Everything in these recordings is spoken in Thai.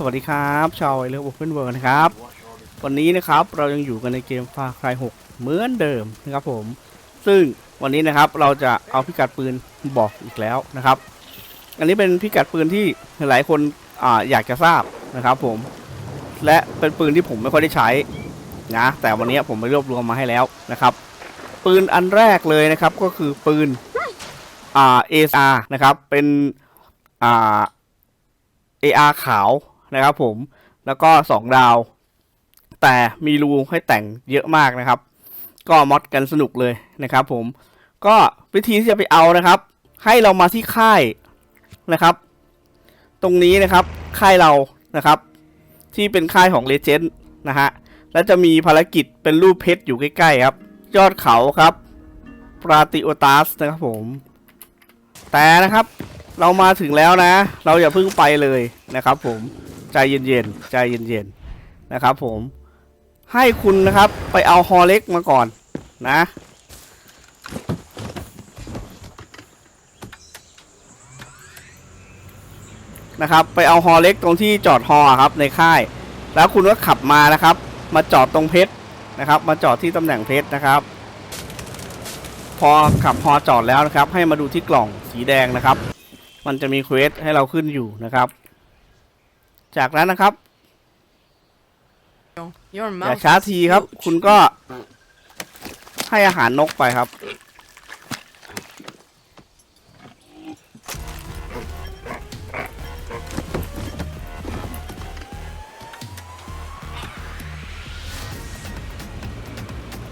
สวัสดีครับชาวไอเลิฟโอเพนเวิร์นะครับ วันนี้นะครับเรายังอยู่กันในเกมฟาคาย6เหมือนเดิมนะครับผม ซึ่งวันนี้นะครับเราจะเอาพิกัดปืนบอกอีกแล้วนะครับ อันนี้เป็นพิกัดปืนที่หลายคนอ่าอยากจะทราบนะครับ ผม และเป็นปืนที่ผมไม่ค่อยได้ใช้นะแต่วันนี้ผมไปรวบรวมมาให้แล้วนะครับ ปืนอันแรกเลยนะครับก็คือปืนอ่าเอซานะครับเป็นอ่า AR ขาว นะครับผมแล้วก็ 2 ดาว แต่มีรูให้แต่งเยอะมากนะครับ ก็มอดกันสนุกเลยนะครับผมก็วิธีที่จะไปเอานะครับ ให้เรามาที่ค่ายนะครับ ตรงนี้นะครับค่ายเรานะครับ ที่เป็นค่ายของเลเจนด์นะฮะแล้วจะมีภารกิจเป็นรูปเพชรอยู่ใกล้ๆครับ ยอดเขาครับปราติโอตัสนะครับผม แต่นะครับเรามาถึงแล้วนะ เราอย่าเพิ่งไปเลยนะครับผม ใจเย็นๆ ใจเย็นๆ นะครับผม ให้คุณนะครับไปเอาฮอเล็กมาก่อนนะ นะครับ ไปเอาฮอเล็กตรงที่จอดฮอครับในค่าย แล้วคุณก็ขับมานะครับ มาจอดตรงเพชรนะครับ มาจอดที่ตำแหน่งเพชรนะครับพอขับฮอจอดแล้วนะครับ ให้มาดูที่กล่องสีแดงนะครับ มันจะมีเควสให้เราขึ้นอยู่นะครับ จากนั้นนะครับ Your อย่า mouth ช้า is ทีครับ huge. คุณก็ ให้อาหารนกไปครับ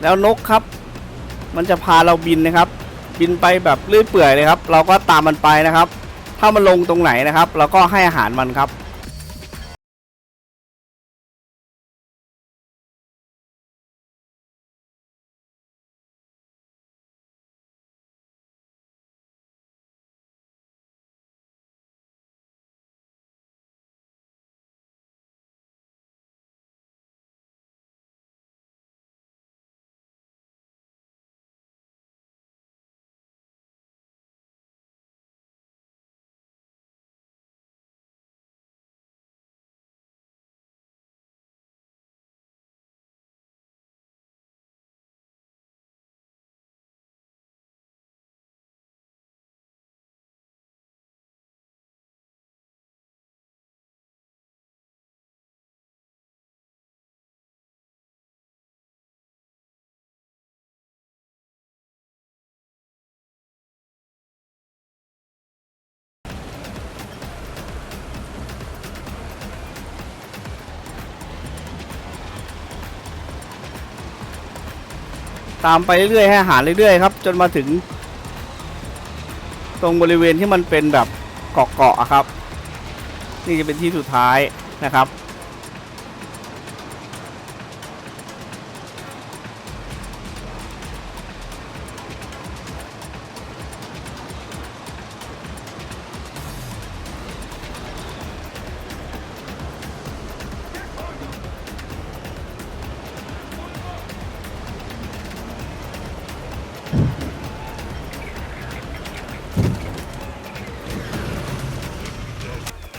แล้วนกครับ มันจะพาเราบินนะครับ บินไปแบบเลื่อยเปื่อยเลยครับ เราก็ตามมันไปนะครับ ถ้ามันลงตรงไหนนะครับ เราก็ให้อาหารมันครับ ตามไปเรื่อยๆให้อาหารเรื่อยๆครับ จนมาถึง ตรงบริเวณที่มันเป็นแบบเกาะๆครับ นี่จะเป็นที่สุดท้ายนะครับ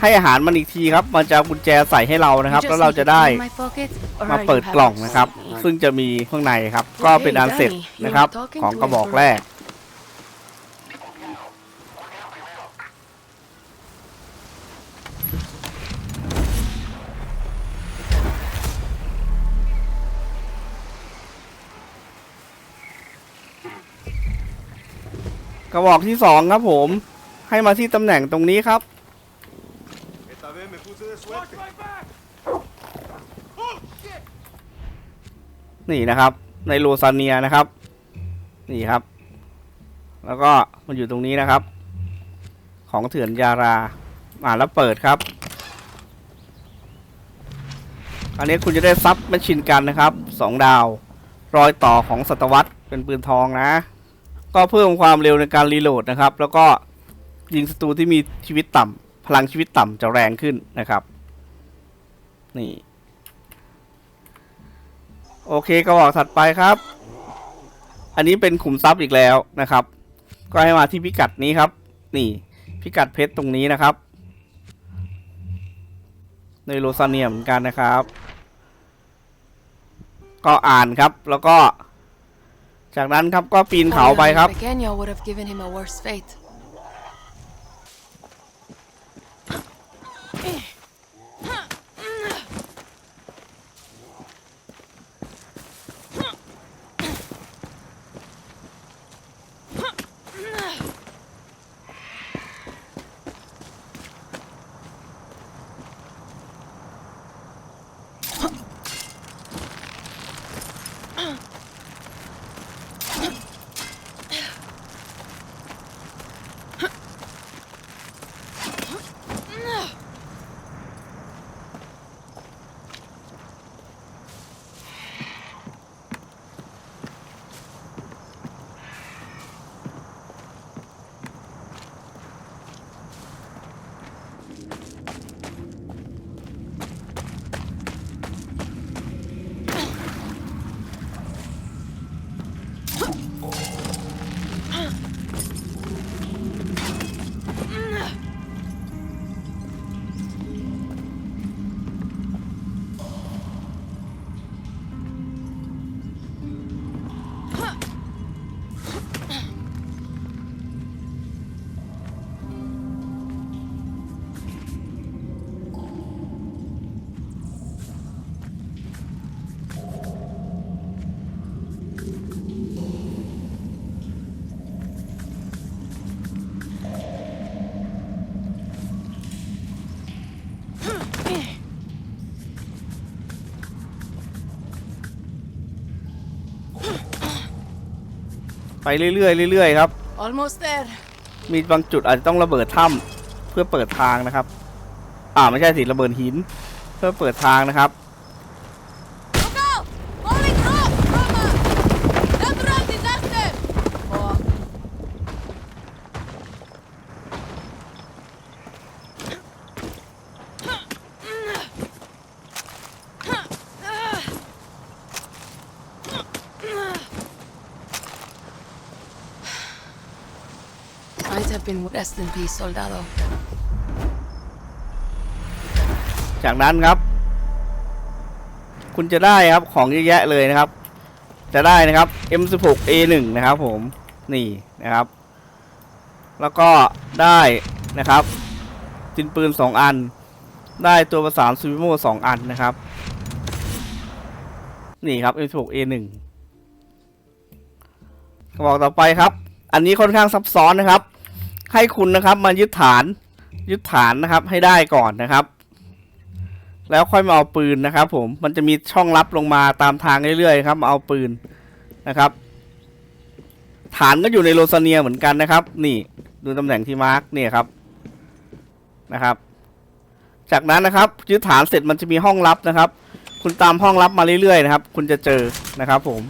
ให้อาหารมันอีกทีครับ มันจะเอากุญแจใส่ให้เรานะครับ You แล้ว just เรา need จะ to ได้ clean my pocket, or มา are you เปิด having กล่อง a นะครับ sleep? ซึ่งจะมีข้างในครับ ก็เป็นอันเสร็จนะครับ ของกระบอกแรก กระบอกที่สองครับผม ให้มาที่ตำแหน่งตรงนี้ครับ Esta vez me puse de suerte. นี่นะครับ ในโลซาเนียนะครับ นี่ครับ แล้วก็มันอยู่ตรงนี้นะครับ ของเถื่อนยาราอ่าแล้วเปิดครับ อันนี้คุณจะได้ซับแมชชินกันนะครับสองดาว รอยต่อของศตวรรษเป็นปืนทองนะ ก็เพิ่มความเร็วในการรีโหลดนะครับ แล้วก็ยิงศัตรูที่มีชีวิตต่ำ พลังชีวิตต่ำจะแรงขึ้นนะครับ นี่ โอเคกระบอกถัดไปครับ อันนี้เป็นขุมทรัพย์อีกแล้วนะครับ ก็ให้มาที่พิกัดนี้ครับ นี่พิกัดเพชรตรงนี้นะครับ ในโรซาเนียเหมือนกันนะครับ ก็อ่านครับแล้วก็ จากนั้นครับก็ปีนเขาไปครับ ไปเรื่อยๆเรื่อยๆครับ Almost there. มีบางจุดอาจจะต้องระเบิดถ้ำเพื่อเปิดทางนะครับ อ่าไม่ใช่สิระเบิดหิน เพื่อเปิดทางนะครับ been rest in peace, soldado. จากนั้นครับ คุณจะได้ครับของเยอะแยะเลยนะครับ จะได้นะครับ M16A1 นะครับผมนี่นะครับ แล้วก็ได้นะครับจินปืน 2 อัน ได้ตัวประสานซูวิโม่2อันนะครับ นี่ครับ M16A1 กระบอกต่อไปครับ อันนี้ค่อนข้างซับซ้อนนะครับ ให้คุณนะครับมายึดฐานยึดฐานนะครับให้ได้ก่อนนะครับ แล้วค่อยมาเอาปืนนะครับ ผมมันจะมีช่องลับลงมาตามทางเรื่อยๆครับมาเอาปืนนะครับ ฐานก็อยู่ในโรซาเนียเหมือนกันนะครับ นี่ดูตำแหน่งที่มาร์กเนี่ยครับนะครับ จากนั้นนะครับยึดฐานเสร็จมันจะมีห้องลับนะครับ คุณตามห้องลับมาเรื่อยๆนะครับ คุณจะเจอนะครับ ผม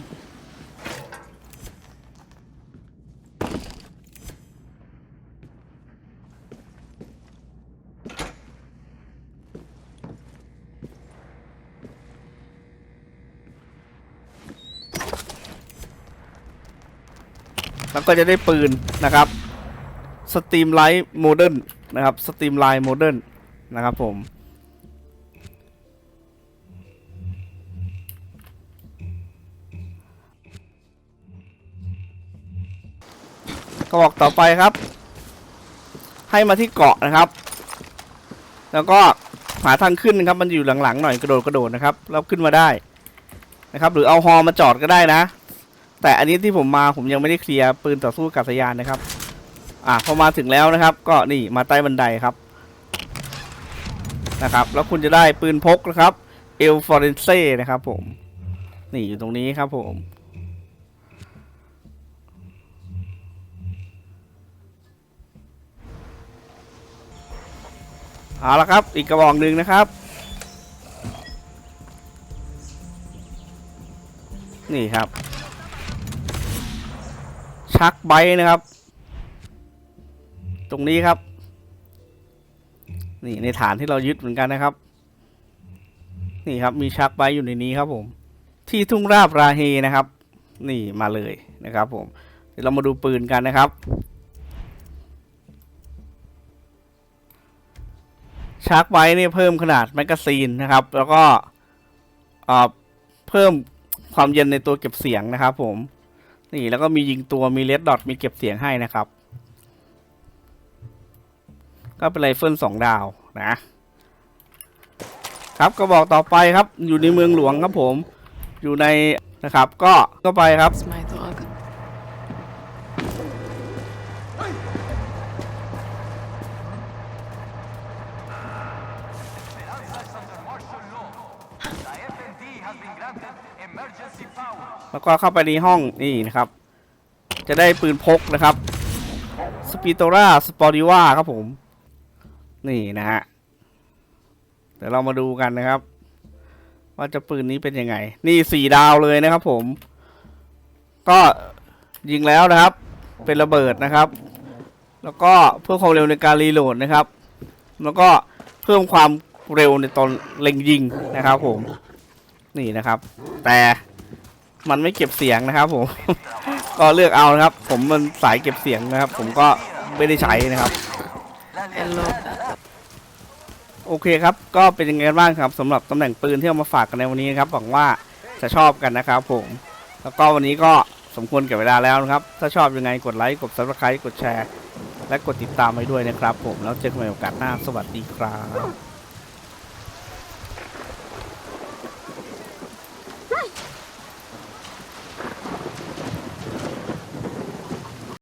แล้วก็จะได้ปืนนะครับสตรีมไลท์โมเดิร์นนะครับสตรีมไลน์โมเดิร์นนะครับผมกระบอกต่อไปครับ ให้มาที่เกาะนะครับ แล้วก็หาทางขึ้นนะครับ มันอยู่หลังๆหน่อยกระโดดกระโดดนะครับแล้วขึ้นมาได้นะครับ หรือเอาฮอมาจอดก็ได้นะ แต่อันนี้ที่ผมมาผมยังไม่ได้เคลียร์ปืนต่อสู้กับสยานนะครับ อ่าพอมาถึงแล้วนะครับ ก็นี่มาใต้บันไดครับนะครับ แล้วคุณจะได้ปืนพกนะครับเอลฟอร์เรนเซ่นะครับผม นี่อยู่ตรงนี้ครับผมเอาละครับ อีกกระบอกหนึ่งนะครับ นี่ครับ ชักไบนะครับ ตรงนี้ครับ นี่ในฐานที่เรายึดเหมือนกันนะครับ นี่ครับมีชักไบอยู่ในนี้ครับผม ที่ทุ่งราบราเฮนะครับ นี่มาเลยนะครับ ผมเดี๋ยวเรามาดูปืนกันนะครับชาร์กไว้เนี่ยเพิ่มขนาดแมกกาซีนนะครับ แล้วก็เพิ่มความเย็นในตัวเก็บเสียงนะครับ ผม นี่แล้วก็มียิงตัวมีเลดดอทมีเก็บเสียงให้นะครับ ก็เป็นไรเฟิลสองดาวนะครับก็บอกต่อไปครับ อยู่ในเมืองหลวงครับผม อยู่ในนะครับ ก็ก็ไปครับ แล้วก็เข้าไปในห้องนี่นะครับ จะได้ปืนพกนะครับสปิโตราสปอริวาครับผม นี่นะฮะเดี๋ยวเรามาดูกันนะครับ ว่าจะปืนนี้เป็นยังไง นี่สี่ดาวเลยนะครับผม ก็ยิงแล้วนะครับ เป็นระเบิดนะครับ แล้วก็เพิ่มความเร็วในการรีโหลดนะครับ แล้วก็เพิ่มความเร็วในตอนเล็งยิงนะครับผม นี่นะครับ แต่มันไม่เก็บเสียงนะครับผม ก็เลือกเอานะครับ ผมมันสายเก็บเสียงนะครับ ผมก็ไม่ได้ใช้นะครับ โอเคครับ ก็เป็นยังไงบ้างครับสำหรับตำแหน่งปืนที่เอามาฝากกันในวันนี้นะครับหวังว่าจะชอบกันนะครับผม แล้วก็วันนี้ก็สมควรแก่เวลาแล้วนะครับ ถ้าชอบยังไงกดไลค์ กด subscribe กดแชร์ และกดติดตามไว้ด้วยนะครับผม แล้วเจอกันใหม่โอกาสหน้า สวัสดีครับ